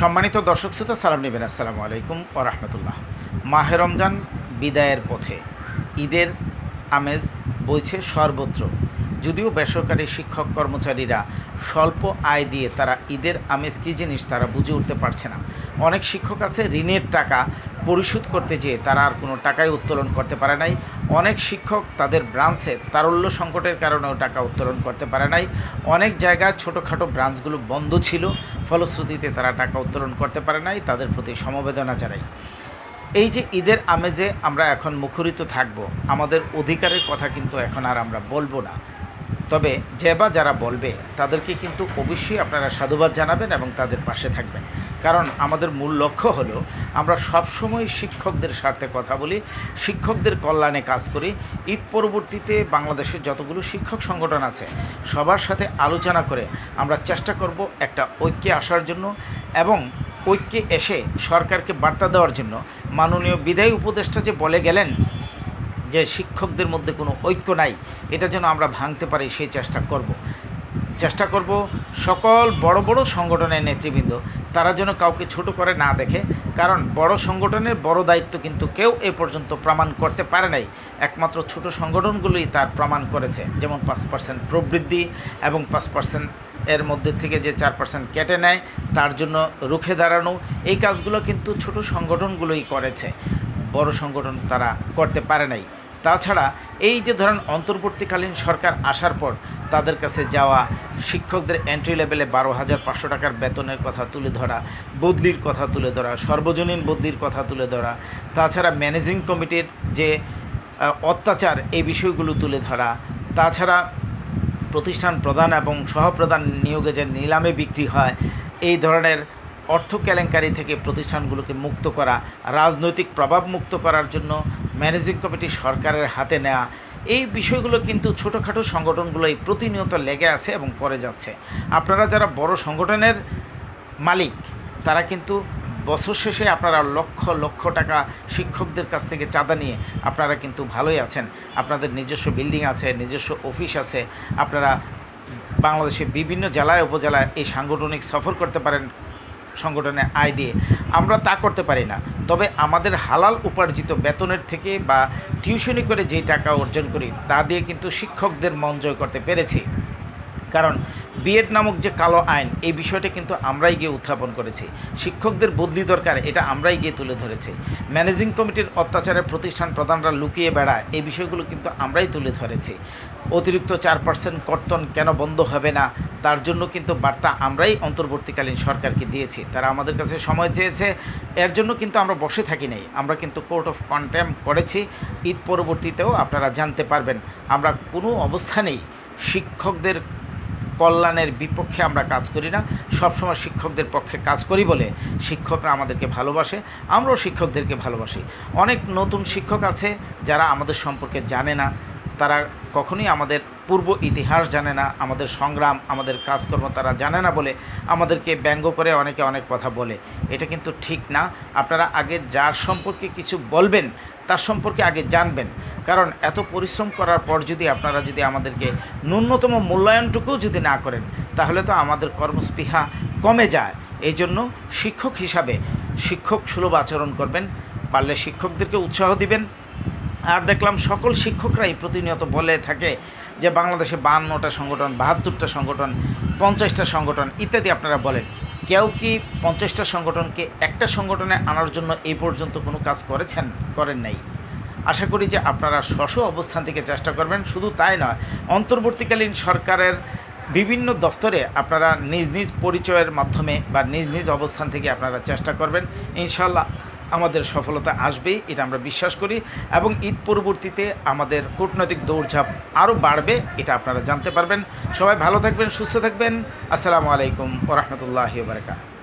সম্মানিত দর্শক শ্রোতা, সালাম নেবেন। আসসালামু আলাইকুম ও রহমতুল্লাহ। মাহে রমজান বিদায়ের পথে ঈদের আমেজ বইছে সর্বত্র। যদিও বেসরকারি শিক্ষক কর্মচারীরা স্বল্প আয় দিয়ে তারা ঈদের আমেজ কী জিনিস তারা বুঝে উঠতে পারছে না। অনেক শিক্ষক আছে ঋণের টাকা পরিশোধ করতে যেয়ে তারা আর কোনো টাকাই উত্তোলন করতে পারে নাই। অনেক শিক্ষক তাদের ব্রাঞ্চে তারল্য সংকটের কারণেও টাকা উত্তোলন করতে পারে নাই। অনেক জায়গায় ছোটোখাটো ব্রাঞ্চগুলো বন্ধ ছিল। ফলশ্রুতিতে তারা টাকা উত্তোলন করতে পারে নাই, তাদের প্রতি সমবেদনা জানাই। এই যে ঈদের আমেজে আমরা এখন মুখরিত থাকব, আমাদের অধিকারের কথা কিন্তু এখন আর আমরা বলব না। তবে যে বা যারা বলবে, তাদেরকে কিন্তু অবশ্যই আপনারা সাধুবাদ জানাবেন এবং তাদের পাশে থাকবেন। কারণ আমাদের মূল লক্ষ্য হলো আমরা সবসময় শিক্ষকদের স্বার্থে কথা বলি, শিক্ষকদের কল্যাণে কাজ করি ঈদ পরবর্তীতে বাংলাদেশের যতগুলো শিক্ষক সংগঠন আছে, সবার সাথে আলোচনা করে আমরা চেষ্টা করব একটা ঐক্যে আসার জন্য এবং ঐক্যে এসে সরকারকে বার্তা দেওয়ার জন্য মাননীয় বিদায়ী উপদেষ্টা যে বলে গেলেন যে শিক্ষকদের মধ্যে কোনো ঐক্য নাই, এটা যেন আমরা ভাঙতে পারি সেই চেষ্টা করব। চেষ্টা করব সকল বড় বড় সংগঠনের নেতৃবৃন্দ তারা যেন কাউকে ছোট করে না দেখে, কারণ বড় সংগঠনের বড় দায়িত্ব কিন্তু কেউ এ পর্যন্ত প্রমাণ করতে পারে নাই। একমাত্র ছোট সংগঠনগুলোই তার প্রমাণ করেছে, যেমন পাঁচ পার্সেন্ট প্রবৃদ্ধি এবং পাঁচ পার্সেন্ট এর মধ্যে থেকে যে চার পার্সেন্ট কেটে নেয়, তার জন্য রুখে দাঁড়ানো। এই কাজগুলো কিন্তু ছোট সংগঠনগুলোই করেছে। বড় সংগঠন তারা করতে পারে নাই। তাছাড়া এই যে ধরেন অন্তর্বর্তীকালীন সরকার আসার পর তাদের কাছে যাওয়া, শিক্ষকদের এন্ট্রি লেভেলে বারো হাজার পাঁচশো টাকার বেতনের কথা তুলে ধরা, বদলির কথা তুলে ধরা, সর্বজনীন বদলির কথা তুলে ধরা, তাছাড়া ম্যানেজিং কমিটির যে অত্যাচার এই বিষয়গুলো তুলে ধরা, তাছাড়া প্রতিষ্ঠান প্রদান এবং সহপ্রদান নিয়োগে যে নিলামে বিক্রি হয়, এই ধরনের অর্থ কেলেঙ্কারি থেকে প্রতিষ্ঠানগুলোকে মুক্ত করা, রাজনৈতিক প্রভাব মুক্ত করার জন্য ম্যানেজিং কমিটি সরকারের হাতে নেওয়া এই বিষয়গুলো কিন্তু ছোটোখাটো সংগঠনগুলোই প্রতিনিয়ত লেগে আছে এবং করে যাচ্ছে। আপনারা যারা বড় সংগঠনের মালিক, তারা কিন্তু বছর শেষে আপনারা লক্ষ লক্ষ টাকা শিক্ষকদের কাছ থেকে চাঁদা নিয়ে আপনারা কিন্তু ভালোই আছেন। আপনাদের নিজস্ব বিল্ডিং আছে, নিজস্ব অফিস আছে, আপনারা বাংলাদেশের বিভিন্ন জেলায়, উপজেলায় এই সাংগঠনিক সফর করতে পারেন। সংগঠনের আয় দিয়ে। আমরা তা করতে পারি না। তবে আমাদের হালাল উপার্জিত বেতনের থেকে বা টিউশনি করে যে টাকা অর্জন করি, তা দিয়ে কিন্তু শিক্ষকদের মন জয় করতে পেরেছি। কারণ বিএড নামক যে কালো আইন, এই বিষয়টা কিন্তু আমরাই গিয়ে উত্থাপন করেছি। শিক্ষকদের বদলি দরকার, এটা আমরাই গিয়ে তুলে ধরেছি। ম্যানেজিং কমিটির অত্যাচারের প্রতিষ্ঠান প্রধানরা লুকিয়ে বেড়ায়, এই বিষয়গুলো কিন্তু আমরাই তুলে ধরেছি। অতিরিক্ত চার পার্সেন্ট কর্তন কেন বন্ধ হবে না, তার জন্য কিন্তু বার্তা আমরাই অন্তর্বর্তীকালীন সরকারকে দিয়েছি। তারা আমাদের কাছে সময় চেয়েছে, এর জন্য কিন্তু আমরা বসে থাকি নাই। আমরা কিন্তু কোর্ট অফ কন্টেম করেছি, ঈদ পরবর্তীতেও আপনারা জানতে পারবেন। আমরা কোনো অবস্থানেই শিক্ষকদের কল্যাণের বিপক্ষে আমরা কাজ করি না। সবসময় শিক্ষকদের পক্ষে কাজ করি বলে শিক্ষকরা আমাদেরকে ভালোবাসে, আমরাও শিক্ষকদেরকে ভালোবাসি। অনেক নতুন শিক্ষক আছে যারা আমাদের সম্পর্কে জানে না তারা কখনোই আমাদের পূর্ব ইতিহাস জানে না, আমাদের সংগ্রাম, আমাদের কাজকর্ম তারা জানে না বলে আমাদেরকে ব্যঙ্গ করে অনেকে অনেক কথা বলে। এটা কিন্তু ঠিক না। আপনারা আগে যার সম্পর্কে কিছু বলবেন, তার সম্পর্কে আগে জানবেন। কারণ এত পরিশ্রম করার পর যদি আপনারা যদি আমাদেরকে ন্যূনতম মূল্যায়নটুকুও যদি না করেন, তাহলে তো আমাদের কর্মস্পৃহা কমে যায়। এই জন্য শিক্ষক হিসাবে শিক্ষক সুলভ আচরণ করবেন, পারলে শিক্ষকদেরকে উৎসাহ দিবেন আর দেখলাম সকল শিক্ষকরাই প্রতিনিয়ত বলে থাকে যে বাংলাদেশে বাহান্নটা সংগঠন, বাহাত্তরটা সংগঠন, পঞ্চাশটা সংগঠন ইত্যাদি আপনারা বলেন। কেউ কি পঞ্চাশটা সংগঠনকে একটা সংগঠনে আনার জন্য এই পর্যন্ত কোনো কাজ করেছেন, করেন নাই? আশা করি যে আপনারা স্ব অবস্থান থেকে চেষ্টা করবেন, শুধু তাই নয়, অন্তর্বর্তীকালীন সরকারের বিভিন্ন দপ্তরে আপনারা নিজ নিজ পরিচয়ের মাধ্যমে বা নিজ নিজ অবস্থান থেকে আপনারা চেষ্টা করবেন। ইনশাল্লাহ আমাদের সফলতা আসবেই, এটা আমরা বিশ্বাস করি। এবং ঈদ পরবর্তীতে আমাদের কূটনৈতিক দৌড়ঝাঁপ আরও বাড়বে, এটা আপনারা জানতে পারবেন। সবাই ভালো থাকবেন, সুস্থ থাকবেন। আসসালামু আলাইকুম ওরহমতুল্লাহি বারকাত